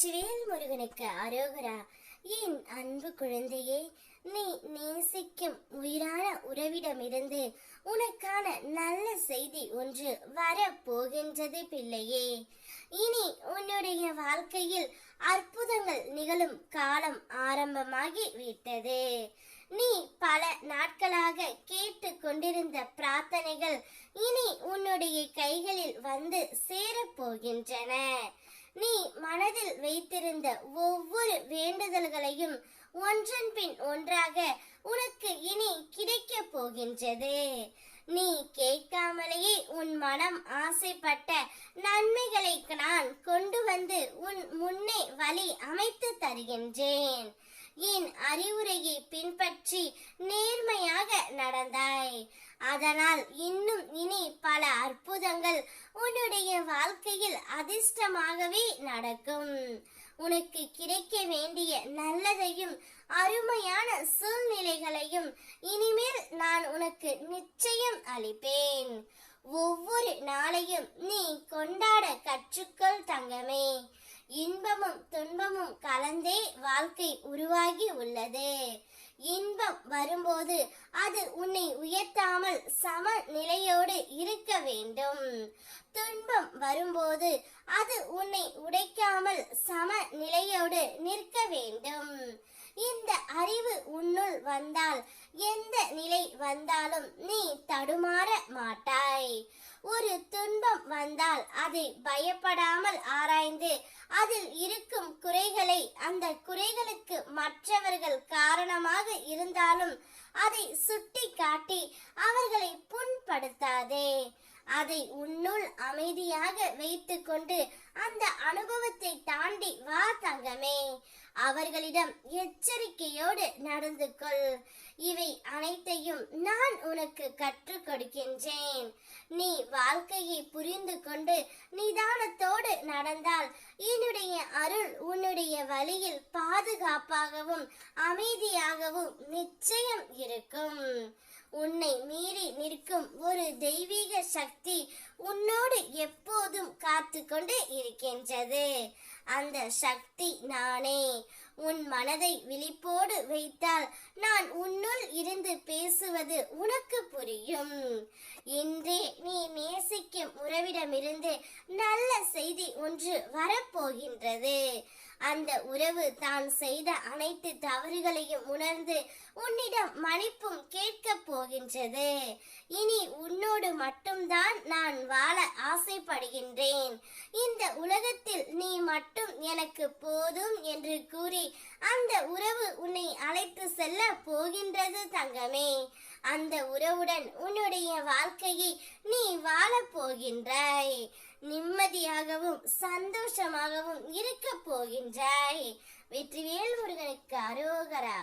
சிவேல் முருகனுக்கு அரோகரா. என் அன்பு குழந்தையே நீ நேசிக்கும் உயிரான உறவிடமிருந்து உனக்கான நல்ல செய்தி ஒன்று வரப்போகின்றது பிள்ளையே. இனி உன்னுடைய வாழ்க்கையில் அற்புதங்கள் நிகழும் காலம் ஆரம்பமாகி விட்டது. நீ பல நாட்களாக கேட்டு கொண்டிருந்த பிரார்த்தனைகள் இனி உன்னுடைய கைகளில் வந்து சேரப்போகின்றன. நீ மனதில் வைத்திருந்த ஒவ்வொரு வேண்டுதல்களையும் ஒன்றன் பின் ஒன்றாக உனக்கு இனி கிடைக்கப் போகின்றது. நீ கேட்காமலேயே உன் மனம் ஆசைப்பட்ட நன்மைகளை நான் கொண்டு வந்து உன் முன்னே வழி அமைத்து தருகின்றேன். என் அறிவுரையை பின்பற்றி நேர்மையாக நடந்தார் அதனால் இன்னும் இனி பல அற்புதங்கள் உன்னுடைய வாழ்க்கையில் அதிர்ஷ்டமாகவே நடக்கும். உனக்கு கிடைக்க வேண்டிய நல்லதையும் அருமையான சூழ்நிலைகளையும் இனிமேல் நான் உனக்கு நிச்சயம் அளிப்பேன். ஒவ்வொரு நாளையும் நீ கொண்டாட கற்றுக்கொள் தங்கமே. இன்பமும் துன்பமும் கலந்தே வாழ்க்கை உருவாகி உள்ளது. இன்பம் வரும்போது அது உன்னை உயர்த்தாமல் சம நிலையோடு இருக்க வேண்டும். துன்பம் வரும்போது அது உன்னை உடைக்காமல் சம நிலையோடு நிற்க வேண்டும். இந்த அறிவு உன்னுள் வந்தால் எந்த நிலை வந்தாலும் நீ தடுமாற மாட்டாய். ஒரு துன்பம் வந்தால் அதை பயப்படாமல் ஆராய்ந்து அதில் இருக்கும் குறை குறைகளை அந்த குறைகளுக்கு மற்றவர்கள் காரணமாக இருந்தாலும் அதை சுட்டி காட்டி அவர்களை புண்படுத்தாதே. அதை உன்னுள் அமைதியாக வைத்துக்கொண்டு அந்த அனுபவத்தை தாண்டி வா தங்கமே. அவர்களிடம் எச்சரிக்கையோடு நடந்து கொள். இவை அனைத்தையும் நான் உனக்கு கற்றுக் கொடுக்கின்றேன். நீ வாழ்க்கையை புரிந்து கொண்டு நிதானத்தோடு நடந்தால் என்னுடைய அருள் உன்னுடைய வழியில் பாதுகாப்பாகவும் அமைதியாகவும் நிச்சயம் இருக்கும். உன்னை மீறி நிற்கும் ஒரு தெய்வீக சக்தி உன்னோடு எப்போதும் காத்து கொண்டு இருக்கின்றது. அந்த சக்தி நானே. உன் மனதை விழிப்போடு வைத்தால் நான் உன்னுள் இருந்து பேசுவது உன புரியும் இன்றே நீ நேசிக்கும் உறவிடமிருந்து நல்ல செய்தி ஒன்று வரப்போகின்றது. அந்த உறவு தான் செய்த அனைத்து தவறுகளையும் உணர்ந்து உன்னிடம் மன்னிப்பும் கேட்கப் போகின்றது. இனி உன்னோடு மட்டும்தான் நான் வாழ ஆசைப்படுகின்றேன். இந்த உலகத்தில் நீ மட்டும் எனக்கு போதும் என்று கூறி அந்த உறவு உன்னை அழைத்து செல்ல போகின்றது தங்கமே. அந்த உறவுடன் உன்னுடைய வாழ்க்கையை நீ வாழப் போகின்றாய். நிம்மதியாகவும் சந்தோஷமாகவும் இருக்க போகின்றாய். வெற்றிவேல் முருகனுக்கு அரோகரா.